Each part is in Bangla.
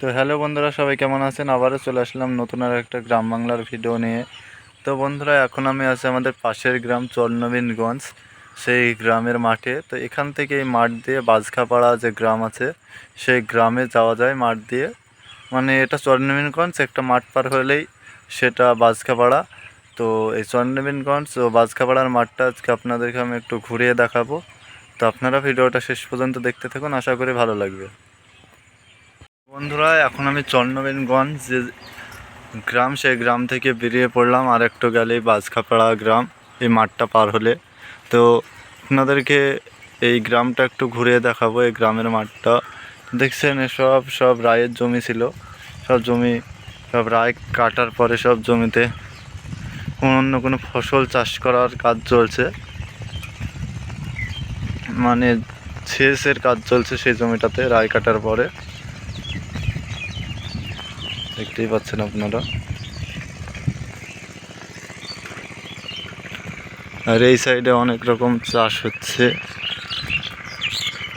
তো হ্যালো বন্ধুরা, সবাই কেমন আছেন? আবারও চলে আসলাম নতুন আর একটা গ্রাম বাংলার ভিডিও নিয়ে। তো বন্ধুরা, এখন আমি আছি আমাদের পাশের গ্রাম চরনবীনগঞ্জ সেই গ্রামের মাঠে। তো এখান থেকে এই মাঠ দিয়ে বাজখাপাড়া যে গ্রাম আছে, সেই গ্রামে যাওয়া যায় মাঠ দিয়ে। মানে এটা চরনবীনগঞ্জ একটা মাঠ পার হলেই সেটা বাজখাপাড়া। তো এই চরনবীনগঞ্জ ও বাজখাপাড়ার মাঠটা আজকে আপনাদেরকে আমি একটু ঘুরিয়ে দেখাবো। তো আপনারা ভিডিওটা শেষ পর্যন্ত দেখতে থাকুন, আশা করি ভালো লাগবে। বন্ধুরা, এখন আমি চন্নবেনগঞ্জ যে গ্রাম, সেই গ্রাম থেকে বেরিয়ে পড়লাম। আর একটু গেলেই বাজখাপাড়া গ্রাম, এই মাঠটা পার হলে। তো আপনাদেরকে এই গ্রামটা একটু ঘুরিয়ে দেখাবো, এই গ্রামের মাঠটা। দেখছেন এসব সব রায়ের জমি ছিল। সব জমি, সব রায় কাটার পরে সব জমিতে অন্য কোনো ফসল চাষ করার কাজ চলছে। মানে সেচের কাজ চলছে সেই জমিটাতে, রায় কাটার পরে। দেখতেই পাচ্ছেন আপনারা। আর এই সাইডে অনেক রকম চাষ হচ্ছে।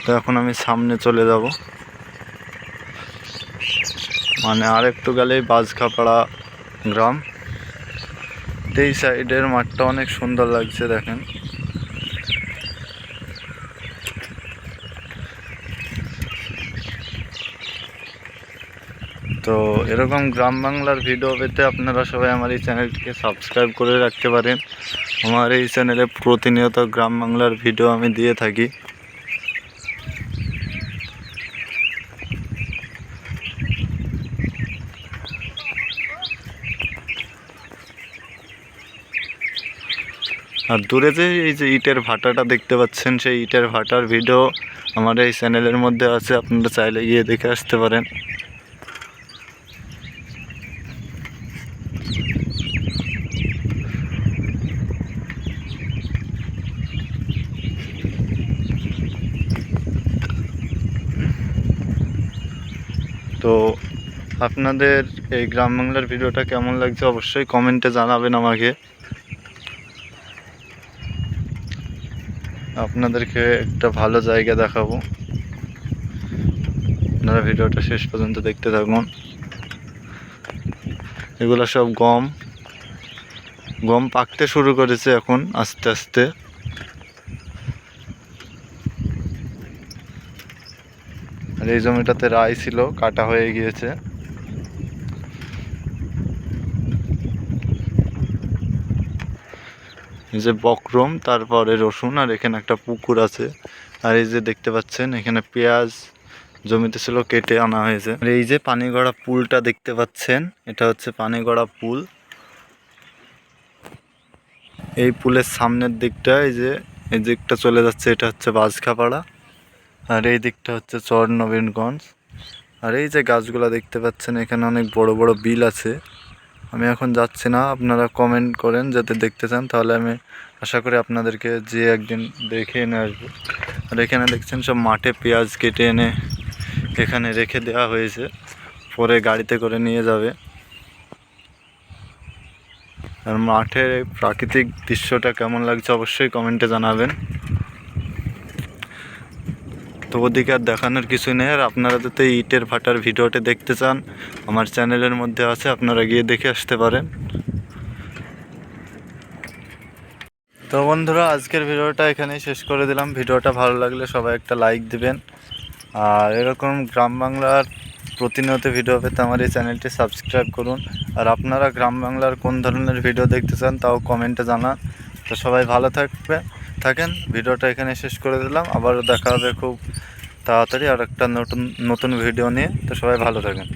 তো এখন আমি সামনে চলে যাব। মানে আর একটু গেলেই বাজখাপাড়া গ্রাম। এই সাইডের মাঠটা অনেক সুন্দর লাগছে দেখেন। তো এরকম গ্রাম বাংলার ভিডিও পেতে আপনারা সবাই আমার এই চ্যানেলটিকে সাবস্ক্রাইব করে রাখতে পারেন। আমার এই চ্যানেলে প্রতিনিয়ত গ্রাম বাংলার ভিডিও আমি দিয়ে থাকি। আর দূরে যে এই যে ইটের ভাটাটা দেখতে পাচ্ছেন, সেই ইটের ভাটার ভিডিও আমার এই চ্যানেলের মধ্যে আছে, আপনারা চাইলে গিয়ে দেখে আসতে পারেন। তো আপনাদের এই গ্রাম বাংলার ভিডিওটা কেমন লাগছে অবশ্যই কমেন্টে জানাবেন আমাকে। আপনাদেরকে একটা ভালো জায়গা দেখাবো। আপনারা ভিডিওটা শেষ পর্যন্ত দেখতে থাকুন। এগুলো সব গম। গম পাকতে শুরু করেছে এখন আস্তে আস্তে। আর এই জমিটাতে রাই ছিল, কাটা হয়ে গিয়েছে। এই যে বক্রম, তারপরে রসুন, আর এখানে একটা পুকুর আছে। আর এই যে দেখতে পাচ্ছেন, এখানে পেঁয়াজ জমিতে ছিল, কেটে আনা হয়েছে। আর এই যে পানিগড়া পুলটা দেখতে পাচ্ছেন, এটা হচ্ছে পানিগড়া পুল। এই পুলের সামনের দিকটা, এই যে, এই দিকটা চলে যাচ্ছে, এটা হচ্ছে বাজখাপাড়া আর এই দিকটা হচ্ছে চর নবীনগঞ্জ আর এই যে গাছগুলো দেখতে পাচ্ছেন, এখানে অনেক বড় বড় বিল আছে। আমি এখন যাচ্ছি না, আপনারা কমেন্ট করেন, যাতে দেখতে চান, তাহলে আমি আশা করি আপনাদেরকে যে একদিন দেখে এনে আসব। আর এখানে দেখছেন, সব মাঠে পেঁয়াজ কেটে এনে এখানে রেখে দেওয়া হয়েছে। পরে গাড়িতে করে নিয়ে যাবে। আর মাঠের প্রাকৃতিক দৃশ্যটা কেমন লাগছে, অবশ্যই কমেন্টে জানাবেন। তো ওদিকে আর দেখানোর কিছু নেই। আর আপনারা যাতে ইটের ভাটার ভিডিওটি দেখতে চান, আমার চ্যানেলের মধ্যে আছে, আপনারা গিয়ে দেখে আসতে পারেন। তো বন্ধুরা, আজকের ভিডিওটা এখানেই শেষ করে দিলাম। ভিডিওটা ভালো লাগলে সবাই একটা লাইক দিবেন। আর এরকম গ্রাম বাংলার প্রতিনিয়ত ভিডিও পেতে আমার এই চ্যানেলটি সাবস্ক্রাইব করুন। আর আপনারা গ্রাম বাংলার কোন ধরনের ভিডিও দেখতে চান, তাও কমেন্টে জানান। তো সবাই ভালো থাকবে থাকেন। ভিডিওটা এখানে শেষ করে দিলাম। আবারও দেখা হবে খুব তাড়াতাড়ি আর একটা নতুন নতুন ভিডিও নিয়ে। তো সবাই ভালো থাকেন।